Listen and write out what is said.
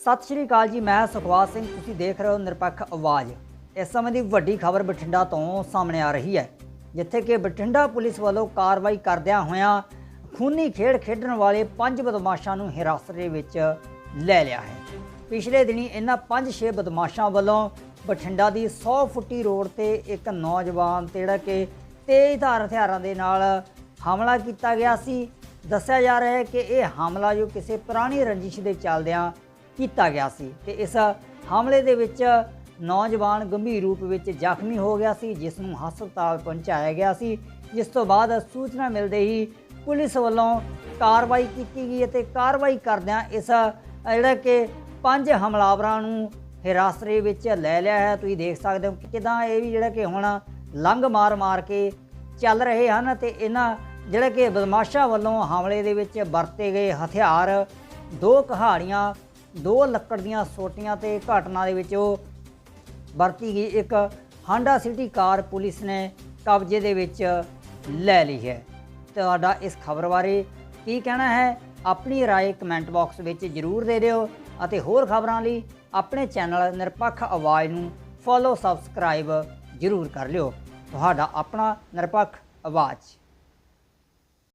ਸਤਿ ਸ਼੍ਰੀ ਅਕਾਲ ਜੀ, ਮੈਂ ਸੁਖਵਾਸ ਸਿੰਘ, ਤੁਸੀਂ ਦੇਖ ਰਹੇ ਹੋ ਨਿਰਪੱਖ ਆਵਾਜ਼। ਇਸ ਸਮੇਂ ਦੀ ਵੱਡੀ ਖਬਰ ਬਠਿੰਡਾ ਤੋਂ ਸਾਹਮਣੇ ਆ ਰਹੀ ਹੈ, ਜਿੱਥੇ ਕਿ ਬਠਿੰਡਾ ਪੁਲਿਸ ਵੱਲੋਂ ਕਾਰਵਾਈ ਕਰਦਿਆਂ ਹੋਇਆਂ ਖੂਨੀ ਖੇਡ ਖੇਡਣ ਵਾਲੇ ਪੰਜ ਬਦਮਾਸ਼ਾਂ ਨੂੰ ਹਿਰਾਸਤ ਦੇ ਵਿੱਚ ਲੈ ਲਿਆ ਹੈ। ਪਿਛਲੇ ਦਿਨੀ ਇਹਨਾਂ ਪੰਜ ਛੇ ਬਦਮਾਸ਼ਾਂ ਵੱਲੋਂ ਬਠਿੰਡਾ ਦੀ 100 ਫੁੱਟੀ ਰੋਡ ਤੇ ਇੱਕ ਨੌਜਵਾਨ ਤੇ ਜਿਹੜਾ ਕਿ ਤੇਜ਼ਧਾਰ ਹਥਿਆਰਾਂ ਦੇ ਨਾਲ ਹਮਲਾ ਕੀਤਾ ਗਿਆ ਸੀ। ਦੱਸਿਆ ਜਾ ਰਿਹਾ ਹੈ ਕਿ ਇਹ ਹਮਲਾ ਜੋ ਕਿਸੇ ਪੁਰਾਣੀ ਰੰਜਿਸ਼ ਦੇ ਚੱਲਦਿਆਂ ਕੀਤਾ ਗਿਆ ਸੀ ਤੇ ਇਸ ਹਮਲੇ ਦੇ ਵਿੱਚ ਨੌਜਵਾਨ ਗੰਭੀਰ ਰੂਪ ਵਿੱਚ ਜ਼ਖਮੀ ਹੋ ਗਿਆ ਸੀ, ਜਿਸ ਨੂੰ ਹਸਪਤਾਲ ਪਹੁੰਚਾਇਆ ਗਿਆ ਸੀ। ਜਿਸ ਤੋਂ ਬਾਅਦ ਸੂਚਨਾ ਮਿਲਦੇ ਹੀ ਪੁਲਿਸ ਵੱਲੋਂ ਕਾਰਵਾਈ ਕੀਤੀ ਗਈ ਅਤੇ ਕਾਰਵਾਈ ਕਰਦਿਆਂ ਇਸ, ਜਿਹੜਾ ਕਿ ਪੰਜ ਹਮਲਾਵਰਾਂ ਨੂੰ ਹਿਰਾਸਤ ਵਿੱਚ ਲੈ ਲਿਆ ਹੈ। ਤੁਸੀਂ ਦੇਖ ਸਕਦੇ ਹੋ ਕਿ ਕਿਦਾਂ ਇਹ ਵੀ ਜਿਹੜਾ ਕਿ ਹੁਣ ਲੰਗ ਮਾਰ ਮਾਰ ਕੇ ਚੱਲ ਰਹੇ ਹਨ ਤੇ ਇਹਨਾਂ ਜਿਹੜਾ ਕਿ ਬਦਮਾਸ਼ਾਂ ਵੱਲੋਂ ਹਮਲੇ ਦੇ ਵਿੱਚ ਵਰਤੇ ਗਏ ਹਥਿਆਰ, ਦੋ ਕਹਾੜੀਆਂ ਦੋ ਲੱਕੜ ਦੀਆਂ ਸੋਟੀਆਂ ਤੇ ਘਟਨਾ ਦੇ ਵਿੱਚ ਉਹ ਵਰਤੀ ਗਈ ਇੱਕ ਹਾਂਡਾ ਸਿਟੀ ਕਾਰ ਪੁਲਿਸ ਨੇ ਕਬਜ਼ੇ ਦੇ ਵਿੱਚ ਲੈ ਲਈ ਹੈ ਤੁਹਾਡਾ ਇਸ ਖਬਰ ਬਾਰੇ ਕੀ ਕਹਿਣਾ ਹੈ ਆਪਣੀ رائے ਕਮੈਂਟ ਬਾਕਸ ਵਿੱਚ ਜਰੂਰ ਦੇ ਦਿਓ ਅਤੇ ਹੋਰ ਖਬਰਾਂ ਲਈ ਆਪਣੇ ਚੈਨਲ ਨਿਰਪੱਖ ਆਵਾਜ਼ ਨੂੰ ਫੋਲੋ ਸਬਸਕ੍ਰਾਈਬ ਜਰੂਰ ਕਰ ਲਿਓ ਤੁਹਾਡਾ ਆਪਣਾ ਨਿਰਪੱਖ ਆਵਾਜ਼